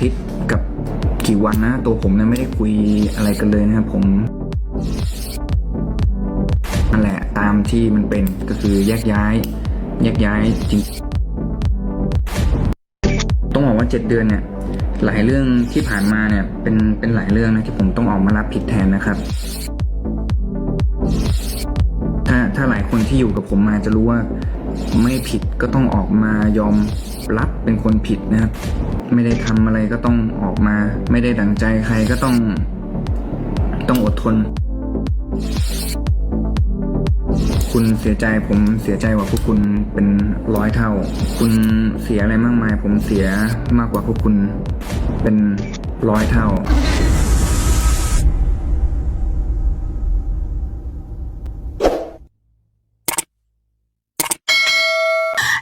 ทิตย์กับกี่วันนะ ตัวผมเนี่ยไม่ได้คุยอะไรกันเลยนะครับผมนั่นแหละตามที่มันเป็นก็คือแยกย้าย แยกย้ายจริง ต้องบอกว่าเจ็ดเดือนเนี่ย หลายเรื่องที่ผ่านมาเนี่ย เป็นเป็นหลายเรื่องนะที่ผมต้องออกมารับผิดแทนนะครับ ถ้าถ้าหลายคนที่อยู่กับผมมาจะรู้ว่าไม่ผิดก็ต้องออกมายอมรับเป็นคนผิดนะครับ ไม่ได้ทำอะไรก็ต้องออกมา ไม่ได้ดังใจใครก็ต้องต้องอดทน คุณเสียใจผมเสียใจกว่าพวกคุณเป็นร้อยเท่า คุณเสียอะไรมากมาย ผมเสียมากกว่าพวกคุณเป็นร้อยเท่า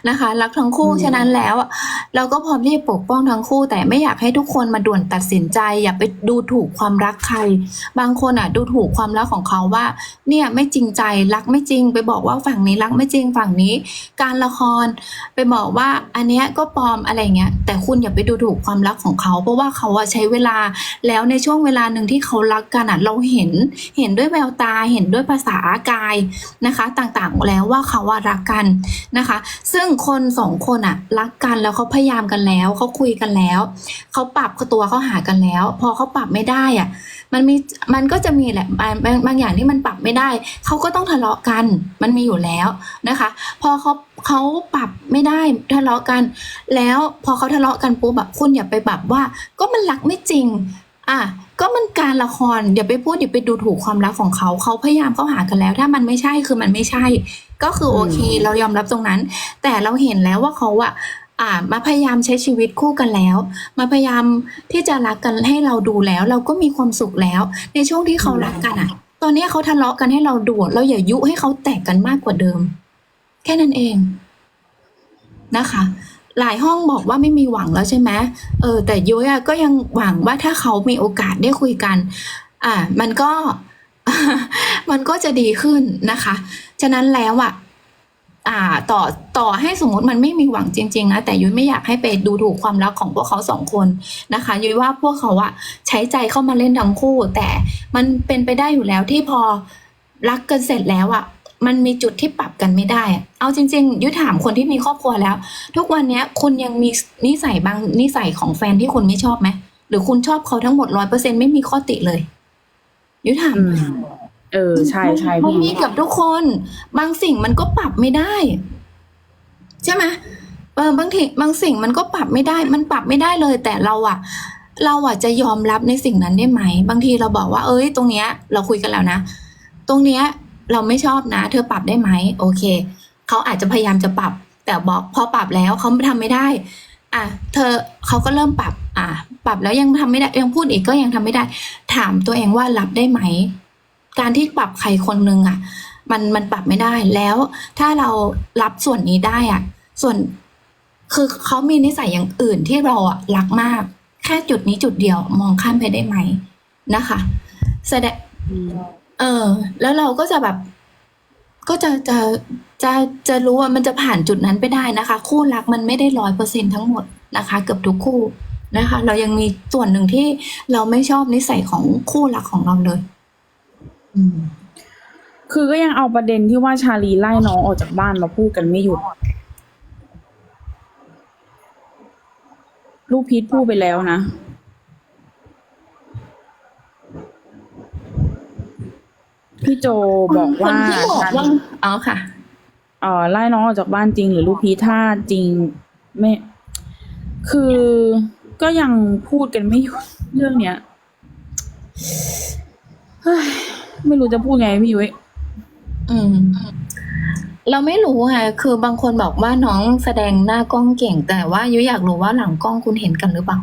นะคะรักทั้งคู่ฉะนั้นแล้วอะ เราก็พร้อมที่จะปกป้องทั้งคู่ แต่ไม่อยากให้ทุกคนมาด่วนตัดสินใจ อย่าไปดูถูกความรักใคร บางคนอะดูถูกความรักของเขาว่า เนี่ยไม่จริงใจรักไม่จริง ไปบอกว่าฝั่งนี้รักไม่จริงฝั่งนี้ การละครไปบอกว่าอันเนี้ยก็ปลอมอะไรเงี้ยแต่คุณอย่าไปดูถูกความรักของเขา เพราะว่าเขาอะใช้เวลาแล้วในช่วงเวลาหนึ่งที่เขารักกันอะเราเห็นเห็นด้วยแววตาเห็นด้วยภาษากายนะคะ ต่างๆแล้วว่าเขาอะรักกันนะคะ ซึ่งคนสองคนอะรักกันแล้วเขาพยายามกันแล้วเขาคุยกันแล้วเขาปรับตัวเขาหากันแล้ว พอเขาปรับไม่ได้อะมันมีมันก็จะมีแหละบางบางบางอย่างที่มันปรับไม่ได้เขาก็ต้องทะเลาะกัน มันมีอยู่แล้วนะคะ พอเขาเขาปรับไม่ได้ทะเลาะกัน แล้วพอเขาทะเลาะกันปุ๊บแบบคุณอย่าไปแบบว่า ก็มันรักไม่จริงอะก็มันการละครอย่าไปพูดอย่าไปดูถูกความรักของเขาเขาพยายามเข้าหากันแล้ว ถ้ามันไม่ใช่คือมันไม่ใช่ ก็คือโอเค เรายอมรับตรงนั้น แต่เราเห็นแล้วว่าเขาอะ อ่ามาพยายามใช้ชีวิตคู่กันแล้ว มาพยายามที่จะรักกันให้เราดูแล้ว เราก็มีความสุขแล้ว ในช่วงที่เขารักกันอะตอนนี้เขาทะเลาะกันให้เราดูเราอย่ายุให้เขาแตกกันมากกว่าเดิม แค่นั้นเองนะคะ หลายห้องบอกว่าไม่มีหวังแล้วใช่ไหมเออ แต่ยุ้ยอะก็ยังหวังว่าถ้าเขามีโอกาสได้คุยกัน อ่า มันก็มันก็จะดีขึ้นนะคะ ฉะนั้นแล้วอะ อ่าต่อต่อให้สมมติมันไม่มีหวังจริง ๆ นะ แต่ยุ้ยไม่อยากให้ไปดูถูกความรักของพวกเขาสองคนนะคะยุ้ยว่าพวกเขาอะใช้ใจเข้ามาเล่นทั้งคู่ แต่มันเป็นไปได้อยู่แล้วที่พอรักกันเสร็จแล้วอะมันมีจุดที่ปรับกันไม่ได้ เอาจริง ๆ ยุ้ยถามคนที่มีครอบครัวแล้ว ทุกวันนี้คุณยังมีนิสัยบางนิสัยของแฟนที่คุณไม่ชอบไหมหรือคุณชอบเขาทั้งหมดร้อยเปอร์เซ็นไม่มีข้อติเลยยุ้ยถาม เออใช่ใช่มันพี่มีกับทุกคน บางสิ่งมันก็ปรับไม่ได้ ใช่ไหมเออบางทีบางสิ่งมันก็ปรับไม่ได้ มันปรับไม่ได้เลย แต่เราอะเราอะจะยอมรับในสิ่งนั้นได้ไหม บางทีเราบอกว่า เอ้ย ตรงเนี้ย เราคุยกันแล้วนะ ตรงเนี้ย เราไม่ชอบนะ เธอปรับได้ไหมโอเคเขาอาจจะพยายามจะปรับ แต่บอกพอปรับแล้วเขาทำไม่ได้ อะ เธอเขาก็เริ่มปรับ อะ ปรับแล้วยังทำไม่ได้ยังพูดอีกก็ยังทำไม่ได้ ถามตัวเองว่ารับได้ไหม การที่ปรับใครคนหนึ่งอะ มันมันปรับไม่ได้แล้ว ถ้าเรารับส่วนนี้ได้อะ ส่วนคือเขามีนิสัยอย่างอื่นที่เราอะรักมาก แค่จุดนี้จุดเดียวมองข้ามไปได้ไหมนะคะ แสดงอืมเออ แล้วเราก็จะแบบ ก็จะจะจะจะรู้ว่ามันจะผ่านจุดนั้นไปได้นะคะ คู่รักมันไม่ได้ร้อยเปอร์เซ็นทั้งหมดนะคะ เกือบทุกคู่นะคะ เรายังมีส่วนหนึ่งที่เราไม่ชอบนิสัยของคู่รักของเราเลย อืม คือก็ยังเอาประเด็นที่ว่าชาลีไล่น้องออกจากบ้านมาพูดกันไม่หยุด ลูกพีทพูดไปแล้วนะ พี่โจบอกว่าคนที่บอกว่าอ๋อค่ะ เอ่อไล่น้องออกจากบ้านจริง หรือลูกพีทถ้าจริงไม่ คือก็ยังพูดกันไม่หยุดเรื่องเนี้ยเฮ้ย ไม่รู้จะพูดไงพี่ยุ้ยอืม เราไม่รู้ไงคือบางคนบอกว่าน้องแสดงหน้ากล้องเก่ง แต่ว่ายุ้ยอยากรู้ว่าหลังกล้องคุณเห็นกันหรือเปล่า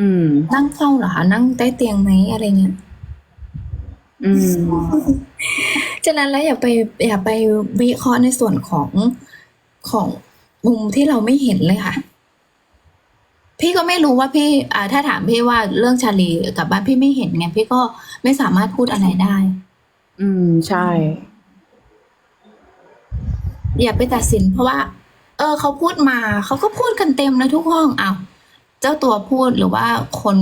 อืม นั่งเฝ้าเหรอคะนั่งใต้เตียงไหมอะไรเงี้ยอืมฉะนั้นแล้วอย่าไปอย่าไปวิเคราะห์ในส่วนของของมุมที่เราไม่เห็นเลยค่ะ พี่ก็ไม่รู้ว่าพี่อ่าถ้าถามพี่ว่าเรื่องชาลีกลับบ้านพี่ไม่เห็นไงพี่ก็ไม่สามารถพูดอะไรได้ อืมใช่ อย่าไปตัดสิน เพราะว่า เออเขาพูดมาเขาก็พูดกันเต็มนะทุกห้องอ้าวเจ้าตัวพูดหรือว่าคน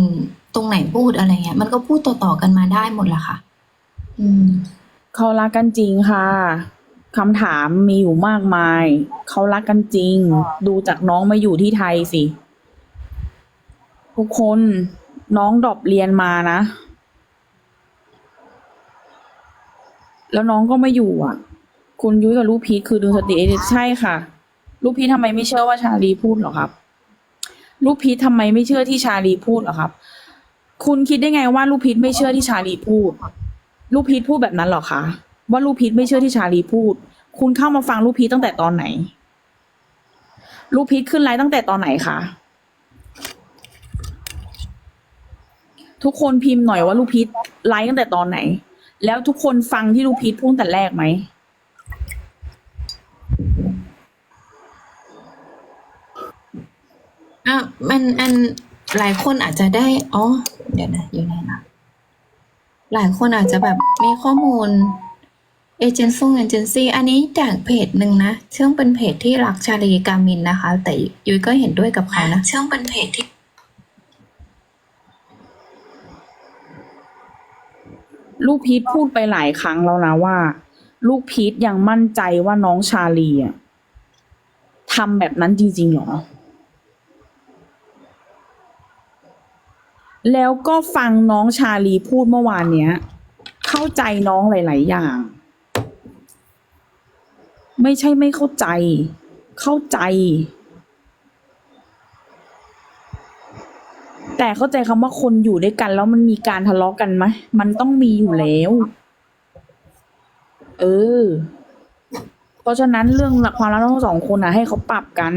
ตรงไหนพูดอะไรเงี้ย มันก็พูดต่อๆกันมาได้หมดแหละค่ะ อืมเขารักกันจริงค่ะคำถามมีอยู่มากมาย เขารักกันจริง ดูจากน้องมาอยู่ที่ไทยสิ ทุกคนน้องดรอปเรียนมานะ แล้วน้องก็ไม่อยู่อะ คุณยุ้ยกับลูกพีทคือดึงสติเอใช่ค่ะ ลูกพีททำไมไม่เชื่อว่าชาลีพูดหรอครับ ลูกพีททำไมไม่เชื่อที่ชาลีพูดหรอครับ คุณคิดได้ไงว่าลูกพีทไม่เชื่อที่ชาลีพูด ลูกพีทพูดแบบนั้นหรอคะว่าลูกพีทไม่เชื่อที่ชาลีพูด คุณเข้ามาฟังลูกพีทตั้งแต่ตอนไหน ลูกพีทขึ้นไลฟ์ตั้งแต่ตอนไหนคะ ทุกคนพิมพ์หน่อยว่าลูกพีทไลฟ์ตั้งแต่ตอนไหน แล้วทุกคนฟังที่ลูกพีทพูดตั้งแต่แรกไหมอะมันอันหลายคนอาจจะได้อ๋อเดี๋ยวนะอยู่ไหนนะหลายคนอาจจะแบบมีข้อมูลเอเจนซี่เอเจนซี่อันนี้จากเพจหนึ่งนะซึ่งเป็นเพจที่รักชาลีกามินนะคะ แต่ยุ้ยก็เห็นด้วยกับเขานะซึ่งเป็นเพจที่ ลูกพีทพูดไปหลายครั้งแล้วนะว่า ลูกพีทยังมั่นใจว่าน้องชาลีอะทำแบบนั้นจริงๆหรอ แล้วก็ฟังน้องชาลีพูดเมื่อวานเนี้ย เข้าใจน้องหลาย ๆ อย่าง ไม่ใช่ไม่เข้าใจ เข้าใจ แต่เข้าใจคำว่าคนอยู่ด้วยกัน แล้วมันมีการทะเลาะกันไหมมันต้องมีอยู่แล้ว เออ เพราะฉะนั้นเรื่องความรักทั้งสองคนนะให้เขาปรับกัน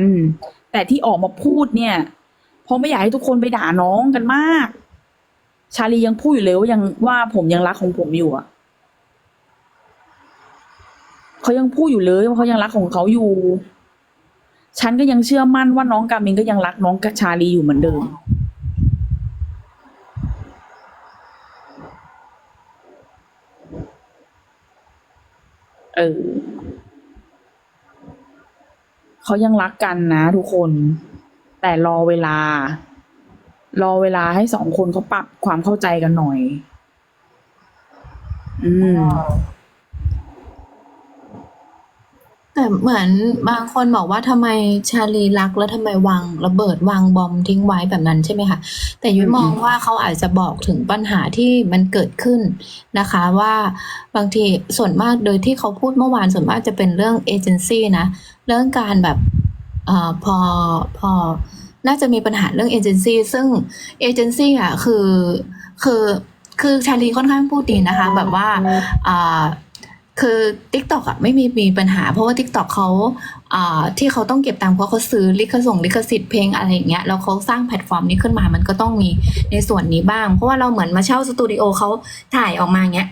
แต่ที่ออกมาพูดเนี่ย เพราะไม่อยากให้ทุกคนไปด่าน้องกันมาก ชาลียังพูดอยู่เลยว่ายังว่าผมยังรักของผมอยู่อะเขายังพูดอยู่เลยว่าเขายังรักของเขาอยู่ ฉันก็ยังเชื่อมั่นว่าน้องกามินก็ยังรักน้องกับชาลีอยู่เหมือนเดิม เออเขายังรักกันนะทุกคน แต่รอเวลา รอเวลาให้สองคนเขาปรับความเข้าใจกันหน่อย อืม แต่เหมือนบางคนบอกว่าทำไมชาลีรักแล้วทำไมวางระเบิดวางบอมทิ้งไว้แบบนั้นใช่ไหมคะแต่ยุ้ยมมองว่าเขาอาจจะบอกถึงปัญหาที่มันเกิดขึ้นนะคะ ว่าบางทีส่วนมากโดยที่เขาพูดเมื่อวานส่วนมากจะเป็นเรื่องเอเจนซี่นะ เรื่องการแบบเอ่อพอพอน่าจะมีปัญหาเรื่องเอเจนซี่ซึ่งเอเจนซี่อะคือคือคือชาลีค่อนข้างพูดดีนะคะ แบบว่าอ่า คือ t ิ k t o k อะไม่มีมีปัญหา เพราะว่า t ิ k t o k เขาอ่าที่เขาต้องเก็บตังค์เพราะเขาซื้อลิขส่งลิขสิทธิ์เพลงอะไรอย่างเงี้ยแล้วเขาสร้างแพลตฟอร์มนี้ขึ้นมามันก็ต้องมีในส่วนนี้บ้าง เพราะว่าเราเหมือนมาเช่าสตูดิโอเขาถ่ายออกมาเงี้ย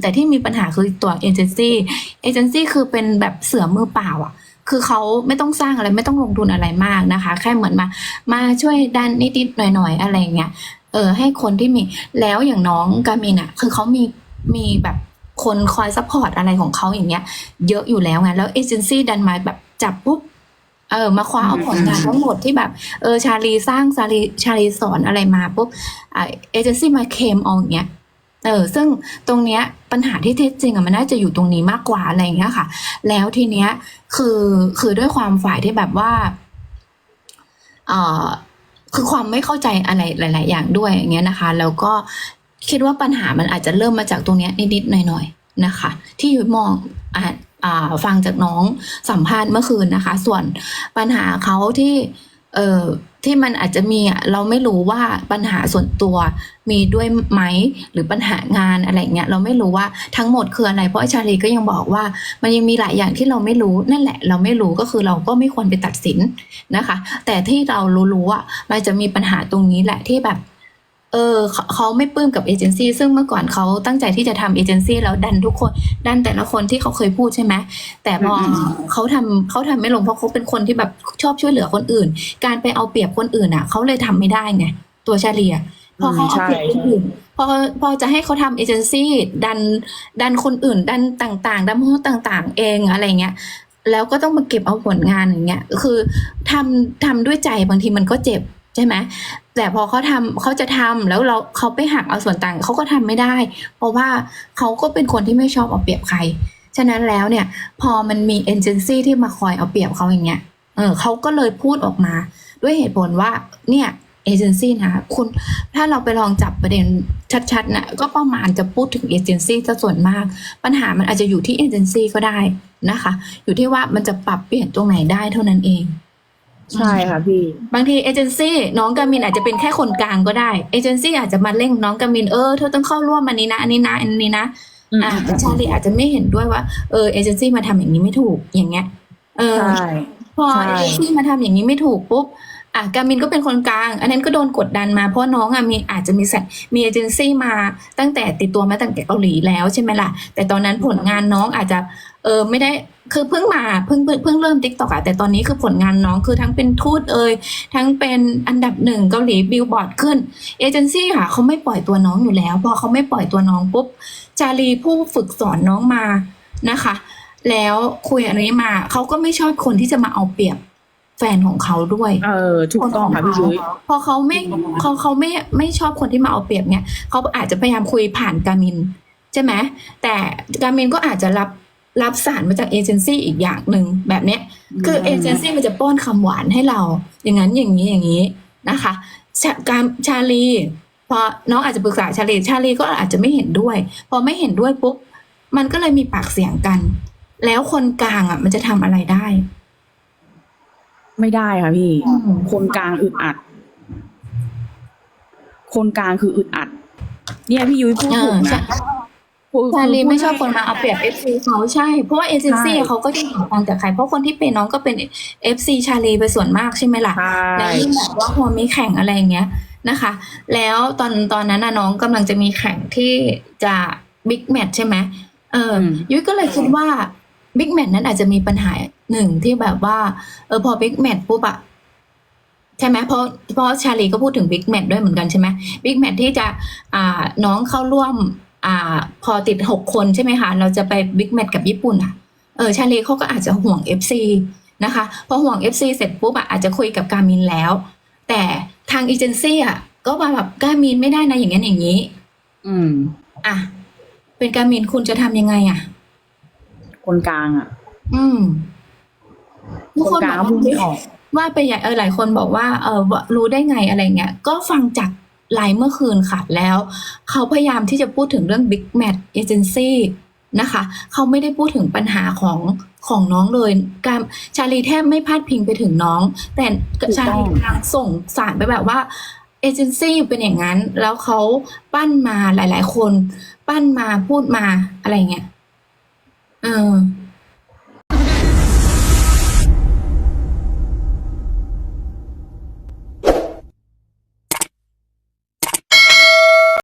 แต่ที่มีปัญหาคือตัวเอเจนซี่เอเจนซี่คือเป็นแบบเสือมือเปล่าอะคือเขาไม่ต้องสร้างอะไรไม่ต้องลงทุนอะไรมากนะคะ แค่เหมือนมา มาช่วยดันนิดๆหน่อยๆอะไรเงี้ยเออให้คนที่มีแล้วอย่างน้องกามินอะ คือเขามีมีแบบ คนคอยซัพพอร์ตอะไรของเขาอย่างเงี้ย เยอะอยู่แล้วไงแล้วเอเจนซี่ดันมาแบบจับปุ๊บเออมาคว้าเอาผลงานทั้งหมดที่แบบเออชาลีสร้างชาลีชาลีสอนอะไรมาปุ๊บอ่าเอเจนซี่มาเคลมเอาอย่างเงี้ยเออซึ่งตรงเนี้ยปัญหาที่แท้จริงอะมันน่าจะอยู่ตรงนี้มากกว่าอะไรอย่างเงี้ยค่ะ แล้วทีเนี้ยคือคือด้วยความฝ่ายที่แบบว่าเอ่อคือความไม่เข้าใจอะไรหลาย ๆ อย่างด้วยอย่างเงี้ยนะคะ แล้วก็ คิดว่าปัญหามันอาจจะเริ่มมาจากตรงนี้นิดๆหน่อยๆนะคะ ที่ยุ้ยมองอาอ่าฟังจากน้องสัมภาษณ์เมื่อคืนนะคะ ส่วนปัญหาเขาที่เอ่อที่มันอาจจะมีเราไม่รู้ว่าปัญหาส่วนตัวมีด้วยไหมหรือปัญหางานอะไรเงี้ยเราไม่รู้ว่าทั้งหมดคืออะไร เพราะอาชาลีก็ยังบอกว่า มันยังมีหลายอย่างที่เราไม่รู้นั่นแหละ เราไม่รู้ก็คือเราก็ไม่ควรไปตัดสินนะคะ แต่ที่เรารู้ๆอะมันจะมีปัญหาตรงนี้แหละที่แบบ เออเขาเขาไม่ปลื้มกับเอเจนซี่ซึ่งเมื่อก่อนเขาตั้งใจที่จะทำเอเจนซี่แล้วดันทุกคนดันแต่ละคนที่เขาเคยพูดใช่ไหมแต่พออม เขาทำเขาทำไม่ลงเพราะเขาเป็นคนที่แบบชอบช่วยเหลือคนอื่น การไปเอาเปรียบคนอื่นอะเขาเลยทำไม่ได้ไงตัวชาเลียพอเขาเอาเปรียบคนอื่นพอพอจะให้เขาทำเอเจนซี่ดันดันคนอื่น ดันต่างๆดันพวกต่างๆ เองอะไรเงี้ยแล้วก็ต้องมาเก็บเอาผลงานอย่างเงี้ยคือทำทำด้วยใจบางทีมันก็เจ็บใช่ไหม แต่พอเขาทำเขาจะทำแล้วเราเขาไปหักเอาส่วนต่างเขาก็ทำไม่ได้ เพราะว่าเขาก็เป็นคนที่ไม่ชอบเอาเปรียบใคร ฉะนั้นแล้วเนี่ย พอมันมีเอเจนซี่ที่มาคอยเอาเปรียบเขาอย่างเงี้ยเออเขาก็เลยพูดออกมา ด้วยเหตุผลว่าเนี่ยเอเจนซี่นะคุณถ้าเราไปลองจับประเด็นชัดๆนะก็ประมาณจะพูดถึงเอเจนซี่ซะส่วนมาก ปัญหามันอาจจะอยู่ที่เอเจนซี่ก็ได้นะคะ อยู่ที่ว่ามันจะปรับเปลี่ยนตรงไหนได้เท่านั้นเอง ใช่ค่ะพี่ บางทีเอเจนซี่น้องกามินอาจจะเป็นแค่คนกลางก็ได้เอเจนซี่อาจจะมาเร่งน้องกามินเออเธอต้องเข้าร่วมอันนี้นะ อันนี้นะ อันนี้นะอืมอ่าชาลีอาจจะไม่เห็นด้วยว่าเออเอเจนซี่มาทำอย่างนี้ไม่ถูกอย่างเงี้ยเออใช่พอใช่เอเจนซี่มาทำอย่างนี้ไม่ถูกปุ๊บ อะกามินก็เป็นคนกลาง อันนั้นก็โดนกดดันมาเพราะน้องอะมีอาจจะมีแสมีเอเจนซี่มาตั้งแต่ติดตัวมาตั้งแต่เกาหลีแล้วใช่ไหมล่ะ แต่ตอนนั้นผลงานน้องอาจจะเออไม่ได้คือเพิ่งมาเพิ่งเพิ่งเพิ่งเริ่มติ๊กตอกอะแต่ตอนนี้คือผลงานน้องคือทั้งเป็นทูตเอยทั้งเป็นอันดับหนึ่งเกาหลีบิลบอร์ดขึ้นเอเจนซี่ค่ะเขาไม่ปล่อยตัวน้องอยู่แล้ว พอเขาไม่ปล่อยตัวน้องปุ๊บจารีผู้ฝึกสอนน้องมานะคะ แล้วคุยอันนี้มาเขาก็ไม่ชอบคนที่จะมาเอาเปรียบ แฟนของเขาด้วยเออถูกต้องค่ะพี่ยุ้ยพอเขาไม่เขาเขาไม่ไม่ชอบคนที่มาเอาเปรียบเนี่ยเขาอาจจะพยายามคุยผ่านกามิน ใช่ไหมแต่กามินก็อาจจะรับรับสารมาจากเอเจนซี่อีกอย่างหนึ่งแบบเนี้ย คือเอเจนซี่มันจะป้อนคำหวานให้เรา อย่างนั้นอย่างนี้อย่างนี้นะคะชาการชาลีพอน้องอาจจะปรึกษาชาลีชาลีก็อาจจะไม่เห็นด้วย พอไม่เห็นด้วยปุ๊บมันก็เลยมีปากเสียงกัน แล้วคนกลางอะ มันจะทำอะไรได้ ไม่ได้ค่ะพี่อืมคนกลางอึดอัด คนกลางคืออึดอัด เนี่ยพี่ยุ้ยพูดเอถูอกใช่นะพูดชาลีพูดไม่ชอบคนมาเอาเปรียบเอฟซีเขาใช่ เพราะว่าเอเจนซี่ใช่เขาก็จะหาตังค์จากใคร เพราะคนที่เป็นน้องก็เป็นเอฟซีชาลีไปส่วนมากใช่ไหมล่ะใช่แล้วยิ่งแบบว่าพอมีแข่งอะไรอย่างเงี้ยนะคะ แล้วตอนตอนนั้นน่ะน้องกำลังจะมีแข่งที่จะบิ๊กแมทใช่ไหมเอออมยุ้ยก็เลยคิดว่าบิ๊กแมทนั้นอาจจะมีปัญหา หนึ่งที่แบบว่า เออพอบิ๊กแมทปุ๊บอะใช่ไหมเพราะเพราะชาลีก็พูดถึงบิ๊กแมทด้วยเหมือนกันใช่ไหมบิ๊กแมทที่จะอ่าน้องเข้าร่วม อ่า พอติดหกคนใช่ไหมคะเราจะไปบิ๊กแมทกับญี่ปุ่นอะเออชาลีเขาก็อาจจะห่วง FC นะคะพอห่วง FC เสร็จปุ๊บอะอาจจะคุยกับการมินแล้ว แต่ทางเอเจนซี่อะก็มาแบบการมินไม่ได้นะอย่างนั้นอย่างนี้ อืม อะเป็นการมินคุณจะทำยังไงอะคนกลางอะอืม ทุกคนคนกลางบอกพูดไม่ว่าออกว่าไปใหญ่เออหลายคนบอกว่าเออว่ารู้ได้ไงอะไรเงี้ย ก็ฟังจากไลฟ์เมื่อคืนค่ะแล้ว เขาพยายามที่จะพูดถึงเรื่อง Big Match Agency นะคะ เขาไม่ได้พูดถึงปัญหาของของน้องเลยการชาลีแทบไม่พาดพิงไปถึงน้อง แต่ถูกชาต้ลีองกำลังส่งสารไปแบบว่าเอเจนซี่เป็นอย่างนั้น แล้วเขาปั้นมาหลาย ๆ คน ปั้นมาพูดมาอะไรเงี้ยเออ